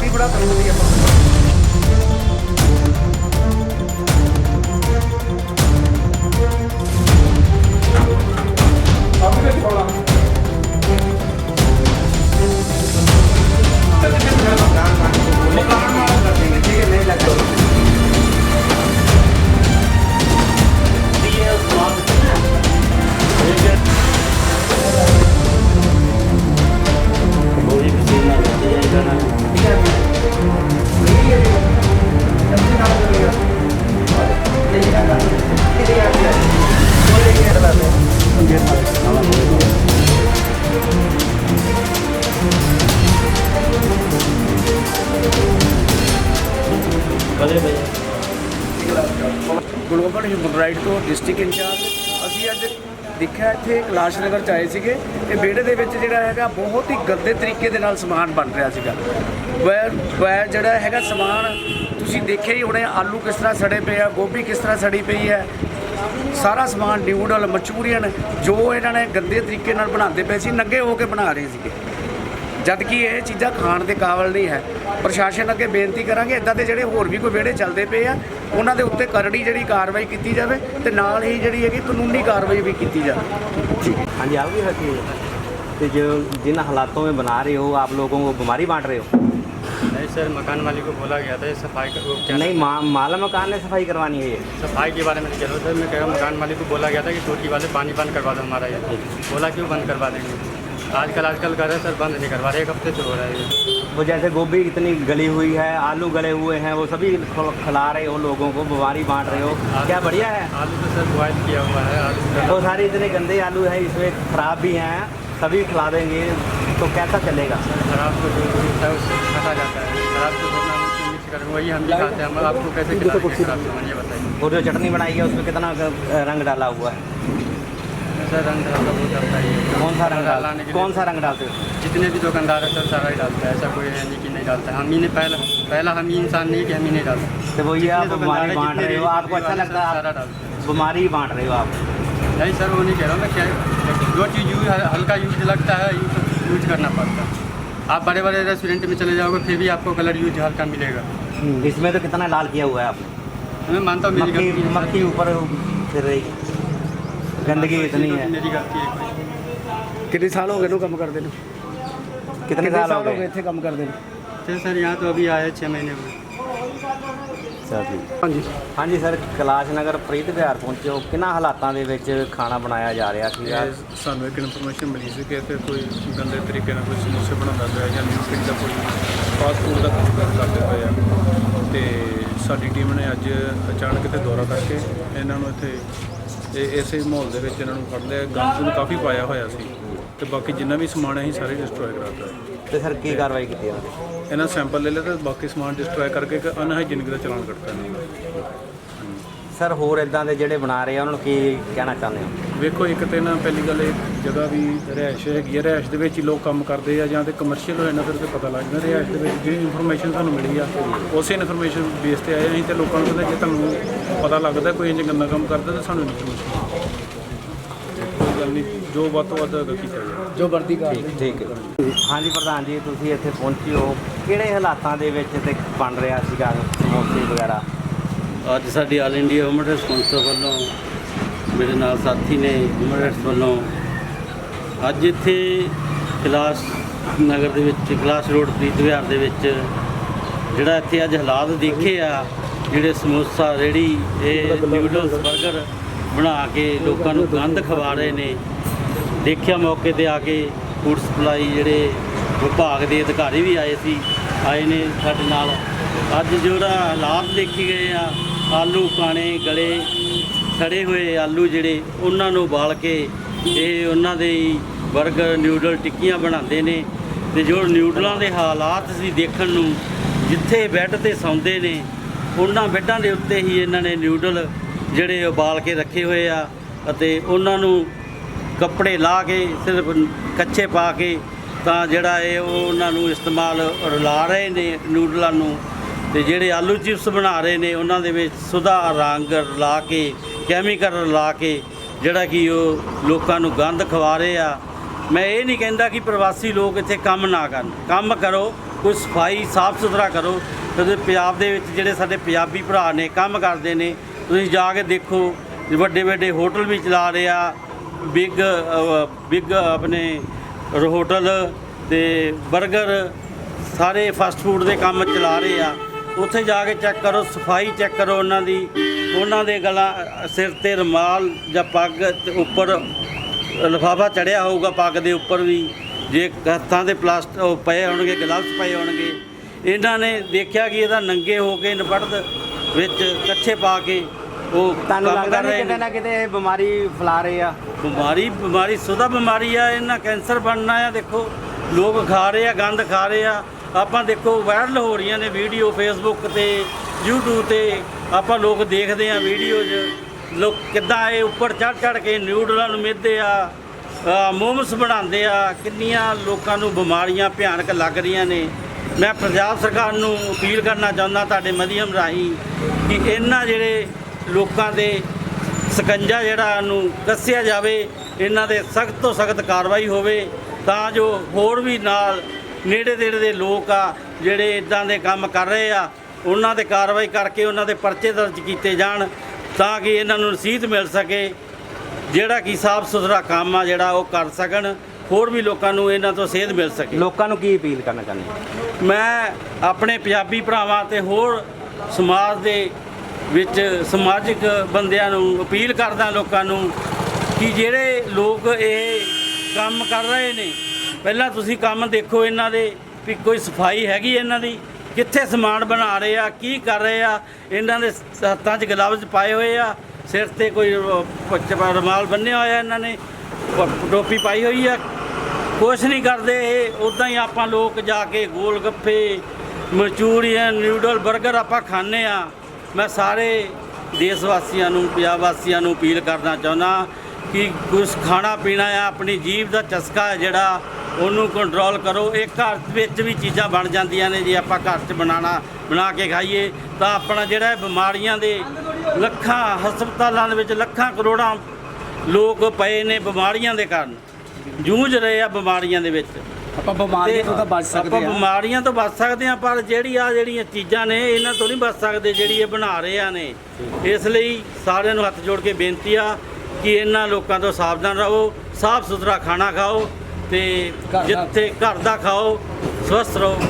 ਵੀ ਬੜਾ ਤਰਸਦੀ ਆਪਾਂ। ਗਲੋਬਲ ਹਿਊਮਨ ਰਾਈਟ ਤੋਂ ਡਿਸਟ੍ਰਿਕਟ ਇੰਚਾਰਜ। ਅਸੀਂ ਅੱਜ ਦੇਖਿਆ ਇੱਥੇ ਕੈਲਾਸ਼ ਨਗਰ ਚ ਆਏ ਸੀਗੇ। ਇਹ ਵਿਹੜੇ ਦੇ ਵਿੱਚ ਜਿਹੜਾ ਹੈਗਾ, ਬਹੁਤ ਹੀ ਗੰਦੇ ਤਰੀਕੇ ਦੇ ਨਾਲ ਸਮਾਨ ਬਣ ਰਿਹਾ ਸੀਗਾ। ਵੈ ਵੈਰ ਜਿਹੜਾ ਹੈਗਾ ਸਮਾਨ, ਤੁਸੀਂ ਦੇਖਿਆ ਹੀ ਹੋਣੇ, ਆਲੂ ਕਿਸ ਤਰ੍ਹਾਂ ਸੜੇ ਪਏ ਆ, ਗੋਭੀ ਕਿਸ ਤਰ੍ਹਾਂ ਸੜੀ ਪਈ ਹੈ ਸਾਰਾ ਸਮਾਨ ਨਿਊਡਲ ਮਚੂਰੀਅਨ ਜੋ ਇਹਨਾਂ ਨੇ ਗੰਦੇ ਤਰੀਕੇ ਨਾਲ ਬਣਾਉਂਦੇ ਪਏ ਸੀ, ਨੰਗੇ ਹੋ ਕੇ ਬਣਾ ਰਹੇ ਸੀਗੇ। ਜਦ ਕਿ ਇਹ ਚੀਜ਼ਾਂ ਖਾਣ ਦੇ ਕਾਬਲ ਨਹੀਂ ਹੈ, ਪ੍ਰਸ਼ਾਸਨ ਅੱਗੇ ਬੇਨਤੀ ਕਰਾਂਗੇ ਇਦਾਂ ਦੇ ਜਿਹੜੇ ਹੋਰ ਵੀ ਕੋਈ ਵਿਹੜੇ ਚੱਲਦੇ ਪਏ ਆ, ਉਹਨਾਂ ਦੇ ਉੱਤੇ ਕਰੜੀ ਜਿਹੜੀ ਕਾਰਵਾਈ ਕੀਤੀ ਜਾਵੇ ਤੇ ਨਾਲ ਹੀ ਜਿਹੜੀ ਹੈਗੀ ਕਾਨੂੰਨੀ ਕਾਰਵਾਈ ਵੀ ਕੀਤੀ ਜਾਵੇ। ਜੀ। ਹਾਂਜੀ, ਆਪ ਵੀ ਹਕੀ ਤੇ ਜੋ ਜਿਨ੍ਹਾਂ ਹਾਲਾਤਾਂ ਵਿੱਚ ਬਣਾ ਰਹੇ ਹੋ, ਆਪ ਲੋਕਾਂ ਨੂੰ ਬਿਮਾਰੀ ਬਾਂਟ ਰਹੇ ਹੋ? नहीं सर मकान मालिक को बोला गया था ये सफ़ाई का वो क्या नहीं मा, माला मकान ने सफ़ाई करवानी है ये। सफ़ाई के बारे में नहीं कह रहा सर मैं कह रहा हूँ मकान मालिक को बोला गया था कि टोटी वाले पानी बंद करवा दो हमारा ये। बोला क्यों बंद करवा देंगे? आजकल आजकल कर रहे हैं सर बंद नहीं करवा रहे एक हफ़्ते से हो रहा है वो जैसे गोभी इतनी गली हुई है आलू गले हुए हैं वो सभी खिला रहे हो लोगों को बीमारी बांट रहे हो। क्या बढ़िया है? आलू तो सर बॉयल किया हुआ है आलू तो सारे इतने गंदे आलू हैं इसमें खराब भी हैं। सभी खिला देंगे तो कैसा चलेगा? खराब को जो जाता है। मिक्स करेंगे वही हम भी खाते हैं। हम आपको कैसे ये बताइए वो जो चटनी बनाई है उसमें कितना रंग डाला हुआ है? सर रंग डालता बहुत डालता है। कौन सा रंग डालने के कौन सा रंग डालते हो? जितने भी दुकानदार है सर सारा ही डालता है। ऐसा कोई है नहीं कि नहीं डालता है। हम ही ने पहला पहला हम ही इंसान नहीं कि हम ही नहीं डालते। तो वही आप बीमारी बांट रहे हो आपको अच्छा लगता है। बीमारी बांट रहे हो आप? नहीं सर वो नहीं कह रहा हूँ मैं क्या जो चीज़ यूज़ हल्का यूज़ लगता है यूज़ यूज़ करना पड़ता है। आप बड़े बड़े रेस्टोरेंट में चले जाओगे फिर भी आपको कलर यूज़ हल्का मिलेगा। हम्म, इसमें तो कितना लाल किया हुआ है आपने? मैं मानता हूँ मेरी मक्खी ऊपर फिर रही गंदगी इतनी है। मेरी गलती है कितने साल हो गए कम कर दे कितने साल हो गए? थे कम कर दे सर यहाँ तो अभी आए छः महीने में हुए ਹਾਂਜੀ। ਹਾਂਜੀ ਸਰ ਕੈਲਾਸ਼ ਨਗਰ ਪ੍ਰੀਤ ਵਿਹਾਰ ਪਹੁੰਚੇ ਹੋ। ਕਿੰਨਾ ਹਾਲਾਤਾਂ ਦੇ ਵਿੱਚ ਖਾਣਾ ਬਣਾਇਆ ਜਾ ਰਿਹਾ ਸੀਗਾ ਇਹ ਸਾਨੂੰ ਇੱਕ ਇਨਫੋਰਮੇਸ਼ਨ ਮਿਲੀ ਸੀ ਕਿ ਇੱਥੇ ਕੋਈ ਗੰਦੇ ਤਰੀਕੇ ਨਾਲ ਕੋਈ ਸਮੋਸੇ ਬਣਾਉਂਦਾ ਪਿਆ ਜਾਂ ਨਿਊਟਰੀ ਦਾ ਕੋਈ ਫਾਸਟ ਫੂਡ ਦਾ ਕੰਮ ਕਰ- ਕਰਦੇ ਪਏ ਆ। ਤੇ ਸਾਡੀ ਟੀਮ ਨੇ ਅੱਜ ਅਚਾਨਕ ਇੱਥੇ ਦੌਰਾ ਕਰਕੇ ਇਹਨਾਂ ਨੂੰ ਇੱਥੇ ਇਹ ਇਸੇ ਮਾਹੌਲ ਦੇ ਵਿੱਚ ਇਹਨਾਂ ਨੂੰ ਫੜ ਲਿਆ। ਗੰਦ ਨੂੰ ਕਾਫੀ ਪਾਇਆ ਹੋਇਆ ਸੀ। ਤੇ ਬਾਕੀ ਜਿੰਨਾ ਵੀ ਸਮਾਨ ਹੈ ਅਸੀਂ ਸਾਰੇ ਡਿਸਟਰੋਏ ਕਰਾਤਾ ਤੇ ਸਰ ਕੀ ਕਾਰਵਾਈ ਕੀਤੀ ਉਹਨਾਂ ਨੇ? ਇਹਨਾਂ ਸੈਂਪਲ ਲੈ ਲਿਆ ਤੇ ਬਾਕੀ ਸਮਾਨ ਡਿਸਟਰੋਏ ਕਰਕੇ ਇੱਕ ਅਨਹਾਈਜੀਨਿਕ ਦਾ ਚਲਾਨ ਕੱਟਤਾ ਇਹਨਾਂ ਦਾ ਸਰ ਹੋਰ ਇਦਾਂ ਦੇ ਜਿਹੜੇ ਬਣਾ ਰਹੇ ਆ ਉਹਨਾਂ ਨੂੰ ਕੀ ਕਹਿਣਾ ਚਾਹੁੰਦੇ ਹੋ? ਵੇਖੋ ਇੱਕ ਤੇ ਨਾ ਪਹਿਲੀ ਗੱਲ ਇਹ ਜਗ੍ਹਾ ਵੀ ਰਿਹਾਇਸ਼ ਹੈਗੀ ਹੈ ਰਿਹਾਇਸ਼ ਦੇ ਵਿੱਚ ਹੀ ਲੋਕ ਕੰਮ ਕਰਦੇ ਆ ਜਾਂ ਤੇ ਕਮਰਸ਼ੀਅਲ ਹੋਏ ਨਾ ਫਿਰ ਤੇ ਪਤਾ ਲੱਗ ਜਾਂਦਾ। ਰਿਹਾਇਸ਼ ਦੇ ਵਿੱਚ ਜਿਹੜੀ ਇਨਫੋਰਮੇਸ਼ਨ ਸਾਨੂੰ ਮਿਲੀ ਆ ਉਸੇ ਇਨਫੋਰਮੇਸ਼ਨ ਬੇਸ ਤੇ ਆਏ ਅਸੀਂ ਤੇ ਲੋਕਾਂ ਨੂੰ ਕਹਿੰਦੇ ਜੇ ਤੁਹਾਨੂੰ ਪਤਾ ਲੱਗਦਾ ਕੋਈ ਇੰਜ ਗੰਦਾ ਕੰਮ ਕਰਦਾ ਤਾਂ ਸਾਨੂੰ ਇਨਫੋਰਮੇਸ਼ਨ ਕੋਈ ਗੱਲ ਨਹੀਂ ਜੋ ਵੱਧ ਤੋਂ ਵੱਧ ਅੱਗੇ ਕੀਤਾ ਜਾਵੇ। ਜੋ ਵਰਦੀ ਕਰ ਠੀਕ ਠੀਕ ਹੈ। ਹਾਂਜੀ ਪ੍ਰਧਾਨ ਜੀ ਤੁਸੀਂ ਇੱਥੇ ਪਹੁੰਚੇ ਹੋ ਕਿਹੜੇ ਹਾਲਾਤਾਂ ਦੇ ਵਿੱਚ ਤੇ ਬਣ ਰਿਹਾ ਸੀਗਾ ਸਮੋਸੇ ਵਗੈਰਾ? ਅੱਜ ਸਾਡੀ ਆਲ ਇੰਡੀਆ ਹਿਊਮਨ ਕੌਂਸਲ ਵੱਲੋਂ ਮੇਰੇ ਨਾਲ ਸਾਥੀ ਨੇ ਹਿਊਮਨ ਰਾਈਟਸ ਵੱਲੋਂ ਅੱਜ ਇੱਥੇ ਕਲਾਸ ਨਗਰ ਦੇ ਵਿੱਚ ਕਲਾਸ ਰੋਡ ਪ੍ਰੀਤ ਵਿਹਾਰ ਦੇ ਵਿੱਚ ਜਿਹੜਾ ਇੱਥੇ ਅੱਜ ਹਾਲਾਤ ਦੇਖੇ ਆ ਜਿਹੜੇ ਸਮੋਸਾ ਰੇੜੀ ਇਹ ਨਿਊਡਲਸ 버ਗਰ ਬਣਾ ਕੇ ਲੋਕਾਂ ਨੂੰ ਗੰਦ ਖਵਾ ਰਹੇ ਨੇ। ਦੇਖਿਆ ਮੌਕੇ ਤੇ ਆ ਕੇ ਫੂਡ ਸਪਲਾਈ ਜਿਹੜੇ ਵਿਭਾਗ ਦੇ ਅਧਿਕਾਰੀ ਵੀ ਆਏ ਸੀ, ਆਏ ਨੇ ਸਾਡੇ ਨਾਲ। ਅੱਜ ਜਿਹੜਾ ਹਾਲਾਤ ਦੇਖੇ ਗਏ ਆ, ਆਲੂ ਕਾਣੇ ਗਲੇ ਸੜੇ ਹੋਏ ਆਲੂ ਜਿਹੜੇ, ਉਹਨਾਂ ਨੂੰ ਉਬਾਲ ਕੇ ਇਹ ਉਹਨਾਂ ਦੇ ਹੀ 버ਗਰ ਨਿਊਡਲ ਟਿੱਕੀਆਂ ਬਣਾਉਂਦੇ ਨੇ। ਤੇ ਜੋ ਨਿਊਡਲਾਂ ਦੇ ਹਾਲਾਤ ਸੀ ਦੇਖਣ ਨੂੰ, ਜਿੱਥੇ ਬੈੱਡ ਤੇ ਸੌਂਦੇ ਨੇ, ਉਹਨਾਂ ਬੈੱਡਾਂ ਦੇ ਉੱਤੇ ਹੀ ਇਹਨਾਂ ਨੇ ਨਿਊਡਲ ਜਿਹੜੇ ਉਬਾਲ ਕੇ ਰੱਖੇ ਹੋਏ ਆ ਅਤੇ ਉਹਨਾਂ ਨੂੰ ਕੱਪੜੇ ਲਾ ਕੇ ਸਿਰਫ ਕੱਚੇ ਪਾ ਕੇ ਤਾਂ ਜਿਹੜਾ ਇਹ ਉਹ ਉਹਨਾਂ ਨੂੰ ਇਸਤੇਮਾਲ ਰਲਾ ਰਹੇ ਨੇ ਨੂਡਲਾਂ ਨੂੰ ਤੇ ਜਿਹੜੇ ਆਲੂ ਚਿਪਸ ਬਣਾ ਰਹੇ ਨੇ ਉਹਨਾਂ ਦੇ ਵਿੱਚ ਸੁਧਾ ਰੰਗ ਰਲਾ ਕੇ, ਕੈਮੀਕਲ ਰਲਾ ਕੇ ਜਿਹੜਾ ਕਿ ਉਹ ਲੋਕਾਂ ਨੂੰ ਗੰਦ ਖਵਾ ਰਹੇ ਆ। ਮੈਂ ਇਹ ਨਹੀਂ ਕਹਿੰਦਾ ਕਿ ਪ੍ਰਵਾਸੀ ਲੋਕ ਇੱਥੇ ਕੰਮ ਨਾ ਕਰਨ। ਕੰਮ ਕਰੋ, ਕੋਈ ਸਫ਼ਾਈ ਸਾਫ਼ ਸੁਥਰਾ ਕਰੋ। ਤੇ ਪੰਜਾਬ ਦੇ ਵਿੱਚ ਜਿਹੜੇ ਸਾਡੇ ਪੰਜਾਬੀ ਭਰਾ ਨੇ, ਕੰਮ ਕਰਦੇ ਨੇ ਤੁਸੀਂ ਜਾ ਕੇ ਦੇਖੋ ਵੱਡੇ ਵੱਡੇ ਹੋਟਲ ਵੀ ਚਲਾ ਰਹੇ ਆ, ਬਿਗ ਬਿਗ ਆਪਣੇ ਹੋਟਲ ਤੇ 버ਗਰ ਸਾਰੇ ਫਾਸਟ ਫੂਡ ਦੇ ਕੰਮ ਚਲਾ ਰਹੇ ਆ। ਉੱਥੇ ਜਾ ਕੇ ਚੈੱਕ ਕਰੋ, ਸਫ਼ਾਈ ਚੈੱਕ ਕਰੋ ਉਹਨਾਂ ਦੀ। ਉਹਨਾਂ ਦੇ ਗਲਾਂ, ਸਿਰ ਤੇ ਰੁਮਾਲ ਜਾਂ ਪੱਗ ਉੱਪਰ ਲਿਫਾਫਾ ਚੜਿਆ ਹੋਊਗਾ ਪੱਗ ਦੇ ਉੱਪਰ ਵੀ। ਜੇ ਹੱਥਾਂ ਦੇ ਪਲਾਸਟ ਪਏ ਹੋਣਗੇ ਗਲਵਸ ਪਏ ਹੋਣਗੇ। ਇਹਨਾਂ ਨੇ ਦੇਖਿਆ ਕਿ ਇਹਦਾ ਨੰਗੇ ਹੋ ਕੇ ਨਿਪੜਦ ਵਿੱਚ ਕੱਛੇ ਪਾ ਕੇ ਉਹ ਤੁਹਾਨੂੰ ਕੰਮ ਲੱਗਦਾ ਕਰ ਰਹੇ ਨਹੀਂ ਕਿਤੇ ਨੇ। ਨਾ ਕਿਤੇ ਇਹ ਬਿਮਾਰੀ ਫੈਲਾ ਰਹੇ ਆ? ਬਿਮਾਰੀ ਬਿਮਾਰੀ ਸੁਦਾ ਬਿਮਾਰੀ ਆ ਇਹਨਾਂ ਕੈਂਸਰ ਬਣਨਾ ਆ ਦੇਖੋ। ਲੋਕ ਖਾ ਰਹੇ ਆ ਗੰਦ ਖਾ ਰਹੇ ਆ। ਆਪਾਂ ਦੇਖੋ ਵਾਇਰਲ ਹੋ ਰਹੀਆਂ ਨੇ ਵੀਡੀਓ ਫੇਸਬੁੱਕ ਤੇ YouTube ਤੇ। ਆਪਾਂ ਲੋਕ ਦੇਖਦੇ ਆ ਵੀਡੀਓਜ਼ ਲੋਕ ਕਿੱਦਾਂ ਇਹ ਉੱਪਰ ਚੜ ਚੜ ਕੇ ਨਿਊਡਲਾਂ ਨੂੰ ਮਿੱਧਦੇ ਆ ਮੋਮਸ ਬਣਾਉਂਦੇ ਆ। ਕਿੰਨੀਆਂ ਲੋਕਾਂ ਨੂੰ ਬਿਮਾਰੀਆਂ ਭਿਆਨਕ ਲੱਗ ਰਹੀਆਂ ਨੇ। ਮੈਂ ਪੰਜਾਬ ਸਰਕਾਰ ਨੂੰ ਅਪੀਲ ਕਰਨਾ ਚਾਹੁੰਦਾ ਤੁਹਾਡੇ ਮਾਧਿਅਮ ਰਾਹੀਂ ਕਿ ਇਹਨਾਂ ਜਿਹੜੇ ਲੋਕਾਂ ਦੇ ਸਕੰਜਾ ਜਿਹੜਾ ਨੂੰ ਕੱਸਿਆ ਜਾਵੇ, ਇਹਨਾਂ ਦੇ ਸਖਤ ਤੋਂ ਸਖਤ ਕਾਰਵਾਈ ਹੋਵੇ, ਤਾਂ ਜੋ ਹੋਰ ਵੀ ਨਾਲ ਨੇੜੇ ਤੇੜੇ ਦੇ ਲੋਕ ਆ, ਜਿਹੜੇ ਇਦਾਂ ਦੇ ਕੰਮ ਕਰ ਰਹੇ ਆ, ਉਹਨਾਂ ਤੇ ਕਾਰਵਾਈ ਕਰਕੇ ਉਹਨਾਂ ਦੇ ਪਰਚੇ ਦਰਜ ਕੀਤੇ ਜਾਣ, ਤਾਂ ਕਿ ਇਹਨਾਂ ਨੂੰ ਰਸੀਦ ਮਿਲ ਸਕੇ। ਜਿਹੜਾ ਕਿ ਸਾਫ਼ ਸੁਥਰਾ ਕੰਮ ਆ ਜਿਹੜਾ ਉਹ ਕਰ ਸਕਣ। ਹੋਰ ਵੀ ਲੋਕਾਂ ਨੂੰ ਇਹਨਾਂ ਤੋਂ ਸੇਧ ਮਿਲ ਸਕੇ ਲੋਕਾਂ ਨੂੰ ਕੀ ਅਪੀਲ ਕਰਨਾ ਚਾਹੁੰਦੇ ਹੋ? ਮੈਂ ਆਪਣੇ ਪੰਜਾਬੀ ਭਰਾਵਾਂ ਤੇ ਹੋਰ ਸਮਾਜ ਦੇ ਵਿੱਚ ਸਮਾਜਿਕ ਬੰਦਿਆਂ ਨੂੰ ਅਪੀਲ ਕਰਦਾ ਲੋਕਾਂ ਨੂੰ ਕਿ ਜਿਹੜੇ ਲੋਕ ਇਹ ਕੰਮ ਕਰ ਰਹੇ ਨੇ ਪਹਿਲਾਂ ਤੁਸੀਂ ਕੰਮ ਦੇਖੋ ਇਹਨਾਂ ਦੇ ਵੀ ਕੋਈ ਸਫ਼ਾਈ ਹੈਗੀ ਇਹਨਾਂ ਦੀ ਕਿੱਥੇ ਸਮਾਨ ਬਣਾ ਰਹੇ ਆ ਕੀ ਕਰ ਰਹੇ ਆ ਇਹਨਾਂ ਦੇ ਹੱਥਾਂ 'ਚ ਗਲਵਜ਼ ਪਾਏ ਹੋਏ ਆ ਸਿਰ ਤੇ ਕੋਈ ਰੁਮਾਲ ਬੰਨਿਆ ਹੋਇਆ ਇਹਨਾਂ ਨੇ ਪ- ਟੋਪੀ ਪਾਈ ਹੋਈ ਆ ਕੁਛ ਨਹੀਂ ਕਰਦੇ ਇਹ। ਉਦਾਂ ਹੀ ਆਪਾਂ ਲੋਕ ਜਾ ਕੇ ਗੋਲ ਗੱਫੇ ਮਚੂਰੀਅਨ ਨਿਊਡਲ 버ਗਰ ਆਪਾਂ ਖਾਂਦੇ ਆ ਮੈਂ ਸਾਰੇ ਦੇਸ਼ ਵਾਸੀਆਂ ਨੂੰ ਪੰਜਾਬ ਵਾਸੀਆਂ ਨੂੰ ਅਪੀਲ ਕਰਨਾ ਚਾਹੁੰਦਾ ਕਿ ਕੁਝ ਖਾਣਾ ਪੀਣਾ ਆ, ਆਪਣੀ ਜੀਭ ਦਾ ਚਸਕਾ ਹੈ ਜਿਹੜਾ, ਉਹਨੂੰ ਕੰਟਰੋਲ ਕਰੋ। ਇਹ ਘਰ ਵਿੱਚ ਵੀ ਚੀਜ਼ਾਂ ਬਣ ਜਾਂਦੀਆਂ ਨੇ, ਜੇ ਆਪਾਂ ਘਰ 'ਚ ਬਣਾਣਾ, ਬਣਾ ਕੇ ਖਾਈਏ, ਤਾਂ ਆਪਣਾ ਜਿਹੜਾ ਇਹ ਬਿਮਾਰੀਆਂ ਦੇ ਲੱਖਾਂ, ਹਸਪਤਾਲਾਂ ਦੇ ਵਿੱਚ ਲੱਖਾਂ ਕਰੋੜਾਂ ਲੋਕ ਪਏ ਨੇ ਬਿਮਾਰੀਆਂ ਦੇ ਕਾਰਨ। ਜੂਝ ਰਹੇ ਆ ਬਿਮਾਰੀਆਂ ਦੇ ਵਿੱਚ। ਆਪਾਂ ਬਿਮਾਰੀਆਂ ਤੋਂ ਤਾਂ ਬਚ ਆਪਾਂ ਸਕਦੇ ਆ। ਬਿਮਾਰੀਆਂ ਤੋਂ ਬਚ ਸਕਦੇ ਆ ਪਰ ਜਿਹੜੀ ਆ ਜਿਹੜੀਆਂ ਚੀਜ਼ਾਂ ਨੇ ਇਹਨਾਂ ਤੋਂ ਨਹੀਂ ਬਚ ਸਕਦੇ ਜਿਹੜੀ ਇਹ ਬਣਾ ਰਹੇ ਆ ਨੇ। ਇਸ ਲਈ ਸਾਰਿਆਂ ਨੂੰ ਹੱਥ ਜੋੜ ਕੇ ਬੇਨਤੀ ਆ ਕਿ ਇਹਨਾਂ ਲੋਕਾਂ ਤੋਂ ਸਾਵਧਾਨ ਰਹੋ ਸਾਫ਼ ਸੁਥਰਾ ਖਾਣਾ ਖਾਓ ਤੇ ਜਿੱਥੇ ਘਰ ਦਾ ਖਾਓ ਸਵਸਥ ਰਹੋ।